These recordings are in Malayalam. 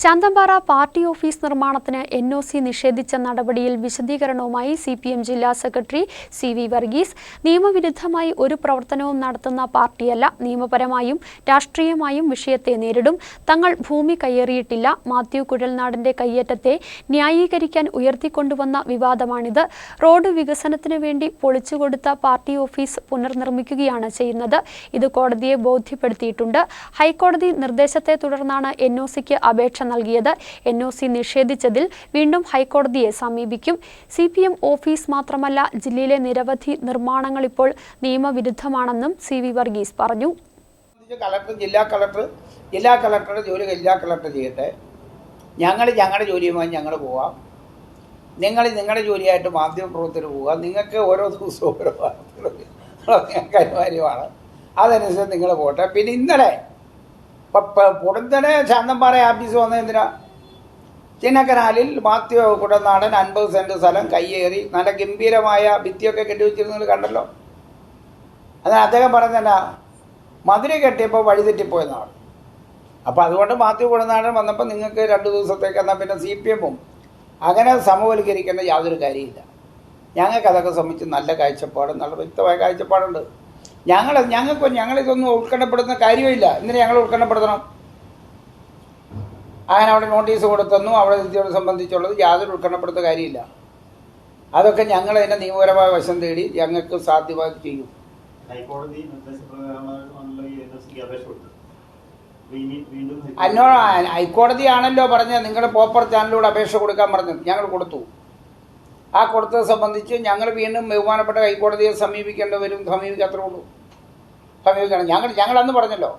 ശാന്തമ്പാറ പാർട്ടി ഓഫീസ് നിർമ്മാണത്തിന് എൻ ഒ സി നിഷേധിച്ച നടപടിയിൽ വിശദീകരണവുമായി സി പി എം ജില്ലാ സെക്രട്ടറി സി വി വർഗീസ്. നിയമവിരുദ്ധമായി ഒരു പ്രവർത്തനവും നടത്തുന്ന പാർട്ടിയല്ല നിയമപരമായും രാഷ്ട്രീയമായും വിഷയത്തെ നേരിടും. തങ്ങൾ ഭൂമി കയ്യേറിയിട്ടില്ല മാത്യു കുഴൽനാടിന്റെ കയ്യേറ്റത്തെ ന്യായീകരിക്കാൻ ഉയർത്തിക്കൊണ്ടുവന്ന വിവാദമാണിത്. റോഡ് വികസനത്തിന് വേണ്ടി പൊളിച്ചുകൊടുത്ത പാർട്ടി ഓഫീസ് പുനർനിർമ്മിക്കുകയാണ് ചെയ്യുന്നത്. ഇത് കോടതിയെ ബോധ്യപ്പെടുത്തിയിട്ടുണ്ട്. ഹൈക്കോടതി നിർദ്ദേശത്തെ തുടർന്നാണ് എൻ ഒ സിക്ക് അപേക്ഷ നൽകിയത്. എൻ ഒ സി നിഷേധിച്ചതിൽ വീണ്ടും ഹൈക്കോടതിയെ സമീപിക്കും. സി പി എം ഓഫീസ് മാത്രമല്ല ജില്ലയിലെ നിരവധി നിർമ്മാണങ്ങൾ ഇപ്പോൾ നിയമവിരുദ്ധമാണെന്നും സി വി വർഗീസ് പറഞ്ഞു. കളക്ടർ ജില്ലാ കളക്ടർ ജില്ലാ കളക്ടറുടെ ജോലി ജില്ലാ കളക്ടർ ചെയ്യട്ടെ. ഞങ്ങൾ ഞങ്ങളുടെ ജോലിയുമായി ഞങ്ങൾ പോവാം. നിങ്ങൾ നിങ്ങളുടെ ജോലിയായിട്ട് മാധ്യമപ്രവർത്തകർ പോവുക നിങ്ങൾക്ക് ഓരോ ദിവസവും ഓരോ വാർത്തകൾ അനിവാര്യമാണ്. അതനുസരിച്ച് നിങ്ങൾ പോട്ടെ. പിന്നെ ഇന്നലെ പുറത്തനെ ശാന്തമ്പാറ ആഫീസ് വന്ന എന്തിനാ? ചിന്നക്കനാലിൽ മാത്യു കുടനാടൻ അൻപത് സെന്റ് സ്ഥലം കയ്യേറി നല്ല ഗംഭീരമായ ഭിത്തിയൊക്കെ കെട്ടിവെച്ചിരുന്നത് കണ്ടല്ലോ? അതിന് അദ്ദേഹം പറഞ്ഞെന്നാ? മധുര കെട്ടിയപ്പോൾ വഴിതെറ്റിപ്പോയെന്നാണ് അപ്പോൾ അതുകൊണ്ട് മാത്യു കുടനാടൻ വന്നപ്പോൾ നിങ്ങൾക്ക് രണ്ട് ദിവസത്തേക്ക് എന്നാൽ പിന്നെ സി പി എമ്മും. അങ്ങനെ സമവൽക്കരിക്കേണ്ട യാതൊരു കാര്യമില്ല ഞങ്ങൾക്ക് അതൊക്കെ സംബന്ധിച്ച് നല്ല കാഴ്ചപ്പാട് നല്ല വ്യക്തമായ കാഴ്ചപ്പാടുണ്ട്. ഞങ്ങൾ ഞങ്ങൾക്ക് ഞങ്ങളിതൊന്നും ഉത്കണ്ഠപ്പെടുന്ന കാര്യമില്ല. എന്തിനാ ഞങ്ങൾ ഉത്കണ്ഠപ്പെടുത്തണം അങ്ങനെ അവിടെ നോട്ടീസ് കൊടുത്തെന്നും അവിടെ സംബന്ധിച്ചുള്ളത് യാതൊരു ഉത്കണ്ഠപ്പെടുത്ത കാര്യമില്ല. അതൊക്കെ ഞങ്ങൾ അതിന്റെ നിയമപരമായ വശം തേടി ഞങ്ങൾക്ക് സാധ്യമായി ചെയ്യും. ഹൈക്കോടതി ഹൈക്കോടതിയാണല്ലോ പറഞ്ഞത്. നിങ്ങളുടെ പോപ്പർ ചാനലിലൂടെ അപേക്ഷ കൊടുക്കാൻ പറഞ്ഞത്. ഞങ്ങൾ കൊടുത്തു. ആ കൊടുത്തത് സംബന്ധിച്ച് ഞങ്ങൾ വീണ്ടും ബഹുമാനപ്പെട്ട ഹൈക്കോടതിയെ സമീപിക്കേണ്ടി വരും ഉള്ളൂ. സമീപിക്കണം. ഞങ്ങൾ ഞങ്ങൾ അന്ന് പറഞ്ഞല്ലോ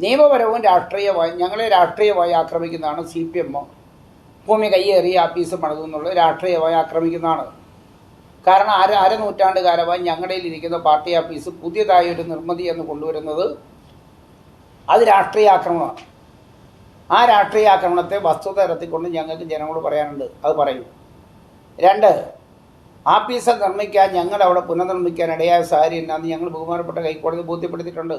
നിയമപരവും രാഷ്ട്രീയമായി ഞങ്ങളെ രാഷ്ട്രീയമായി ആക്രമിക്കുന്നതാണ് സി പി എം ഭൂമി കയ്യേറി ആഫീസ് പണിതു എന്നുള്ളത് രാഷ്ട്രീയമായി ആക്രമിക്കുന്നതാണ്. കാരണം അര അര നൂറ്റാണ്ട് കാലമായി ഞങ്ങളുടെ ഇരിക്കുന്ന പാർട്ടി ആഫീസ് പുതിയതായ ഒരു നിർമ്മിതി എന്ന് കൊണ്ടുവരുന്നത് അത് രാഷ്ട്രീയ ആക്രമണമാണ്. ആ രാഷ്ട്രീയ ആക്രമണത്തെ വസ്തുത ഇറത്തിക്കൊണ്ട് ഞങ്ങൾക്ക് ജനങ്ങളോട് പറയാനുണ്ട്. അത് പറയും. രണ്ട് ആഫീസ് നിർമ്മിക്കാൻ ഞങ്ങൾ അവിടെ പുനർനിർമ്മിക്കാൻ ഇടയായ സാഹചര്യം എന്നാന്ന് ഞങ്ങൾ ബഹുമാനപ്പെട്ട കൈക്കോടതി ബോധ്യപ്പെടുത്തിയിട്ടുണ്ട്.